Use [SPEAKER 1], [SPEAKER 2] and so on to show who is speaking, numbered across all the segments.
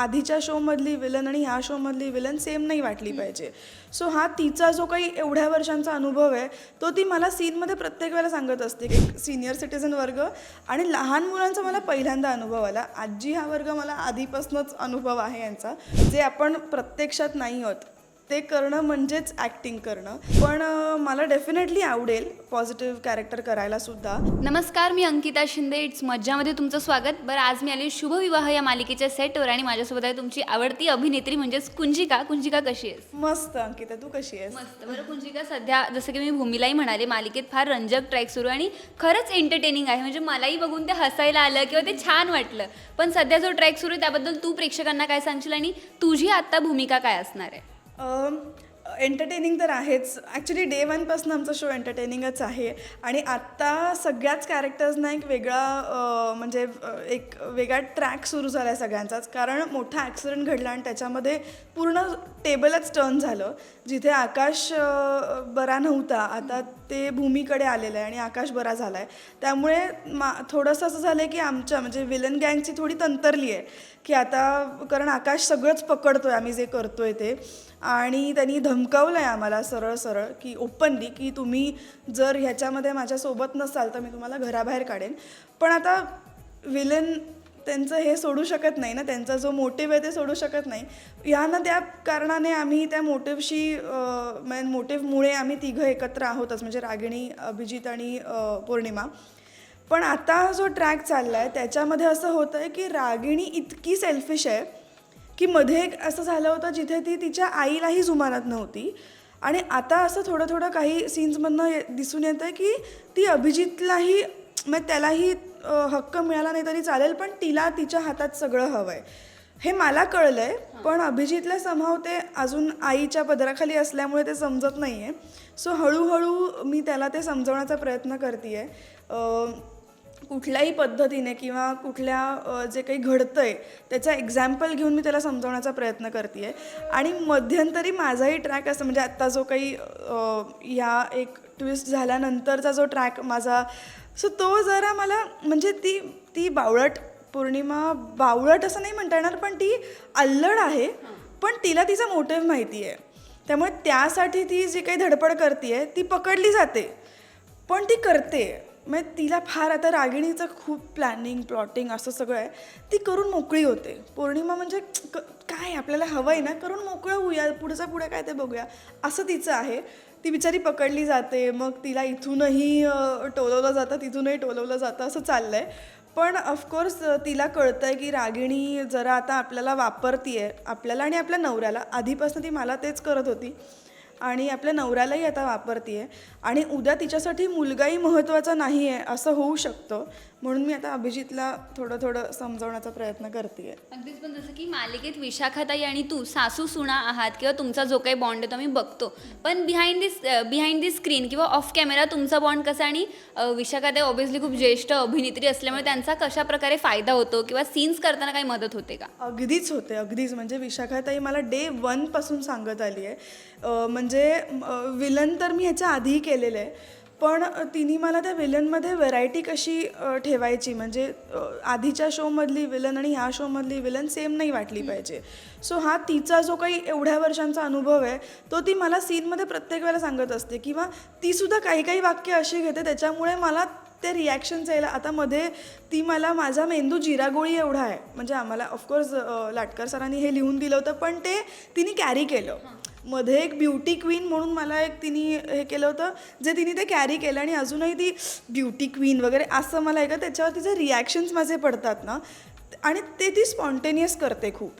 [SPEAKER 1] आधीच्या शोमधली विलन आणि ह्या शोमधली विलन सेम नाही वाटली पाहिजे. सो हा तिचा जो काही एवढ्या वर्षांचा अनुभव आहे तो ती मला सीनमध्ये प्रत्येक वेळेला सांगत असते की सिनियर सिटीजन वर्ग आणि लहान मुलांचा मला पहिल्यांदा अनुभव आला. आजी हा वर्ग मला आधीपासूनच अनुभव आहे यांचा जे आपण प्रत्यक्षात नाही आहोत ते करणं म्हणजेच ॲक्टिंग करणं. पण मला डेफिनेटली आवडेल पॉझिटिव्ह कॅरेक्टर करायला सुद्धा.
[SPEAKER 2] नमस्कार मी अंकिता शिंदे. इट्स मज्जामध्ये तुमचं स्वागत. बरं आज मी आली शुभविवाह या मालिकेच्या सेटवर आणि माझ्यासोबत आहे तुमची आवडती अभिनेत्री म्हणजेच कुंजिका. कुंजिका कशी आहेस?
[SPEAKER 1] मस्त अंकिता. तू कशी आहेस?
[SPEAKER 2] मस्त. बरं कुंजिका सध्या जसं की मी भूमीलाही म्हणाले मालिकेत फार रंजक ट्रॅक सुरू आणि खरंच एंटरटेनिंग आहे. म्हणजे मलाही बघून ते हसायला आलं किंवा ते छान वाटलं. पण सध्या जो ट्रॅक सुरू आहे त्याबद्दल तू प्रेक्षकांना काय सांगशील आणि तुझी आत्ता भूमिका काय असणार आहे?
[SPEAKER 1] एंटरटेनिंग तर आहेच. ॲक्च्युली डे वनपासून आमचा शो एंटरटेनिंगच आहे. आणि आत्ता सगळ्याच कॅरेक्टर्सना एक वेगळा म्हणजे एक वेगळा ट्रॅक सुरू झाला आहे सगळ्यांचाच. कारण मोठा ॲक्सिडेंट घडला आणि त्याच्यामध्ये पूर्ण टेबलच टर्न झालं. जिथे आकाश बरा नव्हता. आता ते भूमीकडे आलेलं आहे आणि आकाश बरा झाला आहे त्यामुळे मा थोडंसं असं झालं आहे की आमच्या म्हणजे विलन गँगची थोडी तंतरली आहे. की आता कारण आकाश सगळंच पकडतो आहे आम्ही जे करतो आहे ते. आणि त्यांनी धमकावलं आहे आम्हाला सरळ सरळ की ओपनली की तुम्ही जर ह्याच्यामध्ये माझ्यासोबत नसाल तर मी तुम्हाला घराबाहेर काढेन. पण आता विलन त्यांचं हे सोडू शकत नाही ना त्यांचा जो मोटिव्ह आहे ते सोडू शकत नाही. ह्या ना त्या कारणाने आम्ही त्या मोटिव्हशी मोटिव्हमुळे आम्ही तिघं एकत्र आहोतच म्हणजे रागिणी अभिजित आणि पौर्णिमा. पण आता जो ट्रॅक चालला आहे त्याच्यामध्ये असं होतं आहे की रागिणी इतकी सेल्फिश आहे की मध्ये एक असं झालं होतं जिथे ती तिच्या आईलाही जुमानत नव्हती. आणि आता असं थोडं थोडं काही सीन्समधनं दिसून येतं आहे की ती अभिजितलाही मग त्यालाही हक्क मिळाला नाही तरी चालेल पण तिला तिच्या हातात सगळं हवं आहे हे मला कळलं आहे पण अभिजितला समाव ते अजून आईच्या पदराखाली असल्यामुळे ते समजत नाही आहे सो हळूहळू मी त्याला ते समजवण्याचा प्रयत्न करते आहे कुठल्याही पद्धतीने किंवा कुठल्या जे काही घडतं आहे त्याचा एक्झाम्पल घेऊन मी त्याला समजवण्याचा प्रयत्न करते आहे आणि मध्यंतरी माझाही ट्रॅक असं म्हणजे आत्ता जो काही ह्या एक ट्विस्ट झाल्यानंतरचा जो ट्रॅक माझा सो तो जरा मला म्हणजे ती ती बावळट पौर्णिमा बावळट असं नाही म्हणता येणार पण ती अल्लड आहे पण तिला तिचा मोटिव्ह माहिती आहे. त्यामुळे त्यासाठी ती जी काही धडपड करते आहे ती पकडली जाते पण ती करते. म्हणजे तिला फार आता रागिणीचं खूप प्लॅनिंग प्लॉटिंग असं सगळं आहे. ती करून मोकळी होते. पौर्णिमा म्हणजे क- काय आपल्याला हवं आहे ना करून मोकळं होऊया पुढचं पुढे काय ते बघूया. असं तिचं आहे. ती बिचारी पकडली जाते मग तिला इथूनही टोलवलं जातं तिथूनही टोलवलं जातं असं चाललं आहे पण ऑफकोर्स तिला कळतं आहे की रागिणी जरा आता आपल्याला वापरती आहे आपल्याला आणि आपल्या नवऱ्याला. आधीपासून ती मला तेच करत होती. आणि आपल्या नवऱ्यालाही आता वापरतीये. आणि उद्या तिच्यासाठी मुलगाही महत्त्वाचा नाही आहे असं होऊ शकतं. म्हणून मी आता अभिजितला थोडं थोडं समजवण्याचा प्रयत्न करते
[SPEAKER 2] अगदीच पण जसं की मालिकेत विशाखाताई आणि तू सासू सुना आहात किंवा तुमचा जो काही बॉन्ड आहे तो आम्ही बघतो. पण behind this behind the screen किंवा ऑफ कॅमेरा तुमचा बॉन्ड कसा आणि विशाखाताई ऑब्व्हियसली खूप ज्येष्ठ अभिनेत्री असल्यामुळे त्यांचा कशा प्रकारे फायदा होतो किंवा सीन्स करताना काही मदत होते का?
[SPEAKER 1] अगदीच होते अगदीच. म्हणजे विशाखाताई मला डे वनपासून सांगत आली आहे अं, म्हणजे विलन तर मी ह्याच्या आधीही केलेलं आहे. पण तिने मला त्या विलनमध्ये व्हरायटी कशी ठेवायची? म्हणजे आधीच्या शोमधली विलन आणि ह्या शोमधली विलन सेम नाही वाटली पाहिजे. सो हा तिचा जो काही एवढ्या वर्षांचा अनुभव आहे तो ती मला सीनमध्ये प्रत्येक वेळेला सांगत असते. किंवा तीसुद्धा काही काही वाक्य अशी घेते त्याच्यामुळे मला ते रिॲक्शन्स यायला आता मध्ये ती मला माझा मेंदू जिरागोळी एवढा आहे. म्हणजे आम्हाला ऑफकोर्स लाटकर सरांनी हे लिहून दिलं होतं पण ते तिने कॅरी केलं. मध्ये एक ब्युटी क्वीन म्हणून मला एक तिने हे केलं होतं जे तिने ते कॅरी केलं आणि अजूनही ती ब्युटी क्वीन वगैरे असं मला आहे का त्याच्यावर तिचे रिॲक्शन्स माझे पडतात ना. आणि ते ती स्पॉन्टेनियस करते खूप.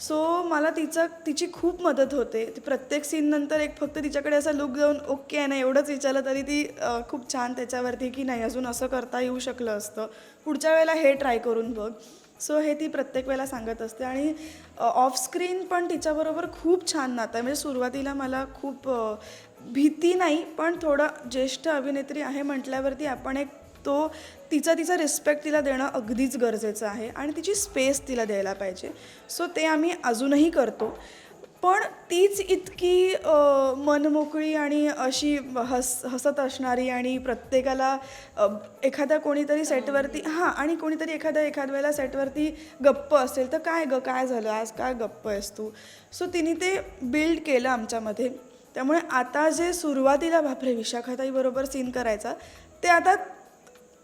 [SPEAKER 1] सो मला तिचं तिची खूप मदत होते. ती प्रत्येक सीननंतर एक फक्त तिच्याकडे असा लुक जाऊन ओके आहे ना एवढंच विचारलं तरी ती खूप छान त्याच्यावरती की नाही अजून असं करता येऊ शकलं असतं. पुढच्या वेळेला हे ट्राय करून बघ. सो हे ती प्रत्येक वेळेला सांगत असते. आणि ऑफस्क्रीन पण तिच्याबरोबर खूप छान नातं आहे. म्हणजे सुरुवातीला मला खूप भीती नाही पण थोडं ज्येष्ठ अभिनेत्री आहे म्हटल्यावरती आपण एक तो तिचा तिचा रिस्पेक्ट तिला देणं अगदीच गरजेचं आहे. आणि तिची स्पेस तिला द्यायला पाहिजे. सो ते आम्ही अजूनही करतो. पण तीच इतकी मनमोकळी आणि अशी हस हसत असणारी आणि प्रत्येकाला एखाद्या कोणीतरी सेटवरती हां आणि कोणीतरी एखाद्या एखाद वेळेला सेटवरती गप्प असेल तर काय ग काय झालं आज काय गप्प आहेस तू? सो तिने ते बिल्ड केलं आमच्यामध्ये. त्यामुळे आता जे सुरुवातीला बापरे विशाखाताईबरोबर सीन करायचा ते आता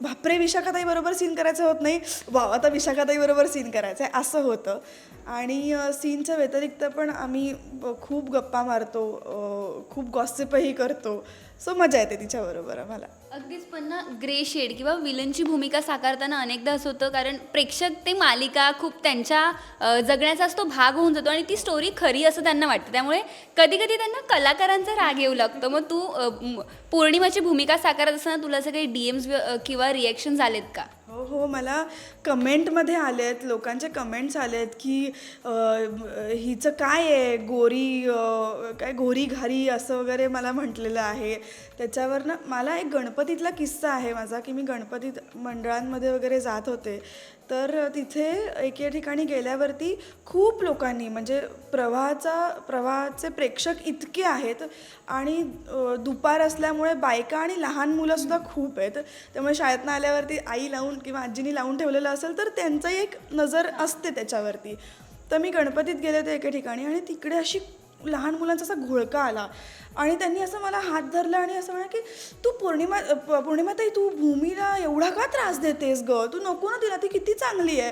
[SPEAKER 1] बापरे विशाखाताई बरोबर सीन करायचं होत नाही. वा आता विशाखाताई बरोबर सीन करायचं आहे असं होतं. आणि सीनच्या व्यतिरिक्त पण आम्ही खूप गप्पा मारतो खूप गॉसिपही करतो. सो मजा येते तिच्याबरोबर आम्हाला.
[SPEAKER 2] अगदीच पण ना ग्रे शेड किंवा विलनची भूमिका साकारताना अनेकदा असं होतं कारण प्रेक्षक ते मालिका खूप त्यांच्या जगण्याचा जगण्याचाच तो भाग होऊन जातो आणि ती स्टोरी खरी असं त्यांना वाटतं. त्यामुळे कधी कधी त्यांना कलाकारांचा राग येऊ लागतो. मग तू पौर्णिमाची भूमिका साकारत असताना तुला असं काही डी एम्स किंवा रिॲक्शन आलेत का?
[SPEAKER 1] हो हो मला कमेंटमध्ये आले आहेत लोकांचे कमेंट्स आले आहेत की हिचं काय आहे? गोरी काय गोरी घारी असं वगैरे मला म्हटलेलं आहे. त्याच्यावरनं मला एक गणपतीतला किस्सा आहे माझा की मी गणपतीत मंडळांमध्ये वगैरे जात होते. तर तिथे एके ठिकाणी गेल्यावरती खूप लोकांनी म्हणजे प्रवाहाचा प्रवाहाचे प्रेक्षक इतके आहेत आणि दुपार असल्यामुळे बायका आणि लहान मुलंसुद्धा खूप आहेत. त्यामुळे शाळेतनं आल्यावरती आई लावून किंवा आजीनी लावून ठेवलेलं असेल तर त्यांचाही एक नजर असते त्याच्यावरती. तर मी गणपतीत गेले होते एके ठिकाणी आणि तिकडे अशी लहान मुलांचा असा घोळका आला. आणि त्यांनी असं मला हात धरला आणि असं म्हणा की तू पौर्णिमा प- पौर्णिमाताई तू भूमीला एवढा का त्रास देतेस ग? तू नको ना तिला ती किती चांगली आहे.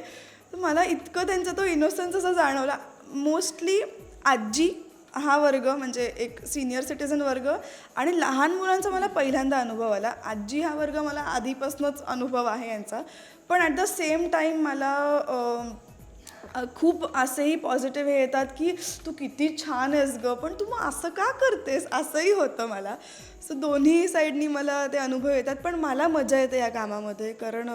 [SPEAKER 1] तर मला इतकं त्यांचा तो इनोसन्स असा जाणवला. मोस्टली आजी हा वर्ग म्हणजे एक सिनियर सिटीजन वर्ग आणि लहान मुलांचा मला पहिल्यांदा अनुभव आला. आजी हा वर्ग मला आधीपासूनच अनुभव आहे यांचा. पण ॲट द सेम टाईम मला खूप असेही पॉझिटिव्ह हे येतात की तू किती छान आहेस गं पण तू मग असं का करतेस? असंही होतं मला. सो दोन्ही साईडनी मला ते अनुभव येतात पण मला मजा येते या कामामध्ये. कारण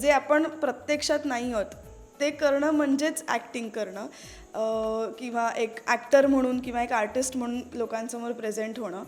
[SPEAKER 1] जे आपण प्रत्यक्षात नाही आहोत ते करणं म्हणजेच ॲक्टिंग करणं किंवा एक ॲक्टर म्हणून किंवा एक आर्टिस्ट म्हणून लोकांसमोर प्रेझेंट होणं.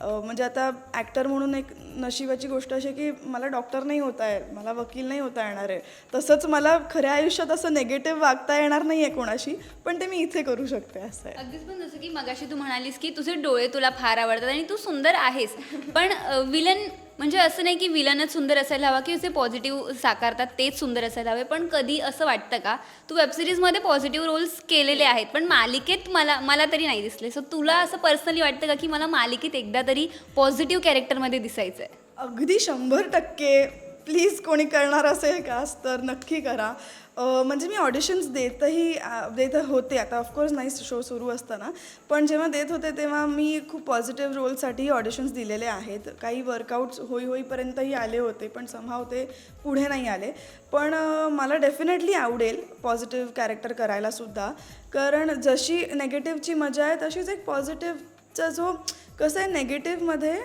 [SPEAKER 1] म्हणजे आता ॲक्टर म्हणून एक नशिबाची गोष्ट अशी की मला डॉक्टर नाही होता आहे मला वकील नाही होता येणार आहे. तसंच मला खऱ्या आयुष्यात असं नेगेटिव्ह वागता येणार नाही आहे कोणाशी पण ते मी इथे करू शकते असं आहे.
[SPEAKER 2] अगदीच पण जसं की मगाशी तू म्हणालीस की तुझे डोळे तुला फार आवडतात आणि तू सुंदर आहेस. पण विलन म्हणजे असं नाही की विलनच सुंदर असायला हवा की जे पॉझिटिव्ह साकारतात तेच सुंदर असायला हवे. पण कधी असं वाटतं का तू वेबसिरीजमध्ये पॉझिटिव्ह रोल्स केलेले आहेत पण मालिकेत मला मला तरी नाही दिसले. सो तुला असं पर्सनली वाटतं का की मला मालिकेत एकदा तरी पॉझिटिव्ह कॅरेक्टरमध्ये दिसायचं आहे
[SPEAKER 1] अगदी शंभर टक्के. प्लीज कोणी करणार असेल कास तर नक्की करा. म्हणजे मी ऑडिशन्स देतही देत होते. आता ऑफकोर्स नाही शो सुरू असताना पण जेव्हा देत होते तेव्हा मी खूप पॉझिटिव्ह रोलसाठी ऑडिशन्स दिलेले आहेत. काही वर्कआउट्स होई होईपर्यंतही आले होते पण समहाव ते पुढे नाही आले. पण मला डेफिनेटली आवडेल पॉझिटिव्ह कॅरेक्टर करायला सुद्धा. कारण जशी नेगेटिव्हची मजा आहे तशीच एक पॉझिटिव्हचा जो कसं आहे नेगेटिव्हमध्ये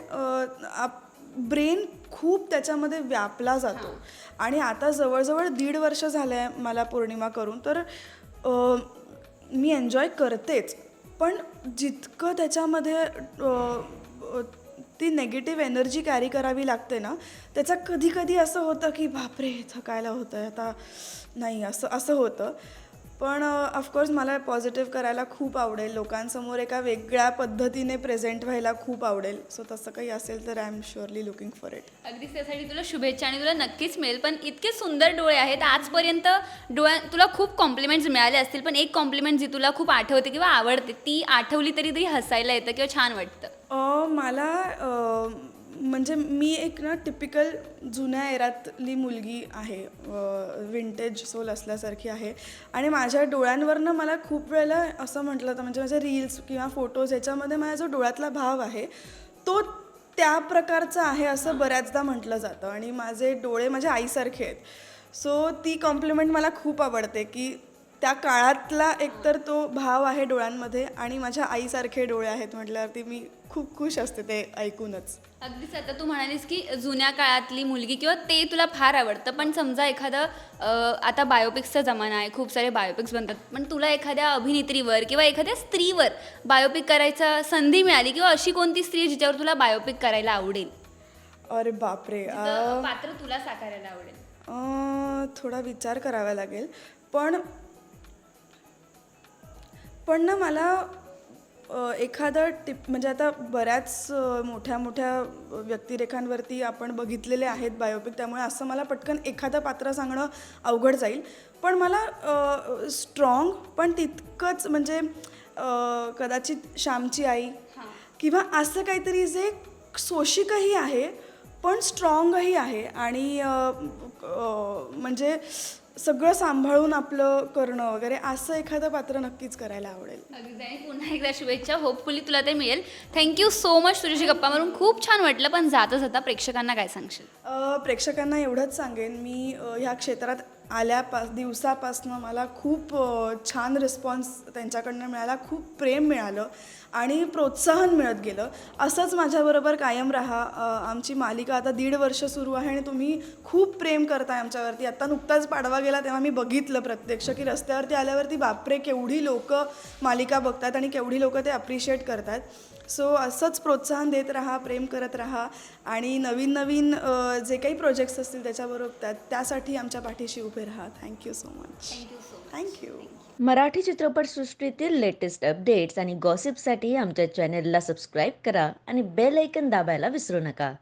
[SPEAKER 1] ब्रेन खूप त्याच्यामध्ये व्यापला जातो. आणि आता जवळजवळ दीड वर्ष झालं आहे मला पौर्णिमा करून. तर मी एन्जॉय करतेच. पण जितकं त्याच्यामध्ये ती नेगेटिव्ह एनर्जी कॅरी करावी लागते ना त्याचा कधी कधी असं होतं की बापरे थकायला होतं आहे आता नाही असं असं होतं. पण ऑफकोर्स मला पॉझिटिव्ह करायला खूप आवडेल. लोकांसमोर एका वेगळ्या पद्धतीने प्रेझेंट व्हायला खूप आवडेल. सो तसं काही असेल तर I am surely looking for it
[SPEAKER 2] अगदीच त्यासाठी तुला शुभेच्छा आणि तुला नक्कीच मिळेल. पण इतके सुंदर डोळे आहेत. आजपर्यंत डोळ्या तुला खूप कॉम्प्लिमेंट्स मिळाले असतील. पण एक कॉम्प्लिमेंट जी तुला खूप आठवते किंवा आवडते ती आठवली तरी तरी हसायला येतं किंवा छान वाटतं.
[SPEAKER 1] मला म्हणजे मी एक ना टिपिकल जुन्या एरातली मुलगी आहे विंटेज सोल असल्यासारखी आहे. आणि माझ्या डोळ्यांवरनं मला खूप वेळेला असं म्हटलं तर म्हणजे माझ्या रील्स किंवा फोटोज ह्याच्यामध्ये माझा जो डोळ्यातला भाव आहे. तो त्या प्रकारचा आहे असं बऱ्याचदा म्हटलं जातं. आणि माझे डोळे माझ्या आईसारखे आहेत. सो ती कॉम्प्लिमेंट मला खूप आवडते की त्या काळातला एकतर तो भाव आहे डोळ्यांमध्ये आणि माझ्या आईसारखे डोळे आहेत म्हटल्यावरती मी खूप खुश असते ते ऐकूनच.
[SPEAKER 2] अगदीच आता तू म्हणालीस की जुन्या काळातली मुलगी किंवा ते तुला फार आवडतं पण समजा एखादं आता बायोपिक्सचा जमाना आहे खूप सारे बायोपिक्स बनतात पण तुला एखाद्या अभिनेत्रीवर किंवा एखाद्या स्त्रीवर बायोपिक करायचा संधी मिळाली किंवा अशी कोणती स्त्री जिच्यावर तुला बायोपिक करायला आवडेल?
[SPEAKER 1] अरे बापरे
[SPEAKER 2] पात्र तुला साकारायला आवडेल.
[SPEAKER 1] थोडा विचार करावा लागेल पण पण ना मला एखादं टिप म्हणजे आता बऱ्याच मोठ्या मोठ्या व्यक्तिरेखांवरती आपण बघितलेले आहेत बायोपिक त्यामुळे असं मला पटकन एखादं पात्र सांगणं अवघड जाईल. पण मला स्ट्रॉंग पण तितकंच म्हणजे कदाचित श्यामची आई किंवा असं काहीतरी जे सोशिकही आहे पण स्ट्रॉंगही आहे. आणि म्हणजे सगळं सांभाळून आपलं करणं वगैरे असं एखादं पात्र नक्कीच करायला आवडेल.
[SPEAKER 2] अगदी. आणि पुन्हा एकदा शुभेच्छा. होपफुली तुला ते मिळेल. थँक्यू सो मच तुझ्याशी गप्पा मारून. खूप छान वाटलं पण जाता जाता प्रेक्षकांना काय सांगशील?
[SPEAKER 1] अ, प्रेक्षकांना एवढंच सांगेन. मी अ, ह्या क्षेत्रात आल्यापा दिवसापासनं मला खूप छान रिस्पॉन्स त्यांच्याकडनं मिळाला खूप प्रेम मिळालं आणि प्रोत्साहन मिळत गेलं. असंच माझ्याबरोबर कायम राहा. आमची मालिका आता दीड वर्ष सुरू आहे आणि तुम्ही खूप प्रेम करताय आमच्यावरती. आत्ता नुकताच पाडवा गेला तेव्हा मी बघितलं प्रत्यक्ष की रस्त्यावरती आल्यावरती बापरे केवढी लोक मालिका बघतात आणि केवढी लोक ते अप्रिशिएट करतात सो असंच प्रोत्साहन देत राहा प्रेम करत राहा आणि नवीन नवीन जे काही प्रोजेक्ट्स असतील त्याच्याबरोबर त्या त्यासाठी आमच्या पाठीशी उभे राहा. Thank you so much
[SPEAKER 2] thank you so
[SPEAKER 1] thank you
[SPEAKER 3] Marathi चित्रपटसृष्टीतील लेटेस्ट अपडेट्स आणि गॉसिपसाठी आमच्या चॅनेलला सबस्क्राईब करा आणि बेल ऐकन दाबायला विसरू नका.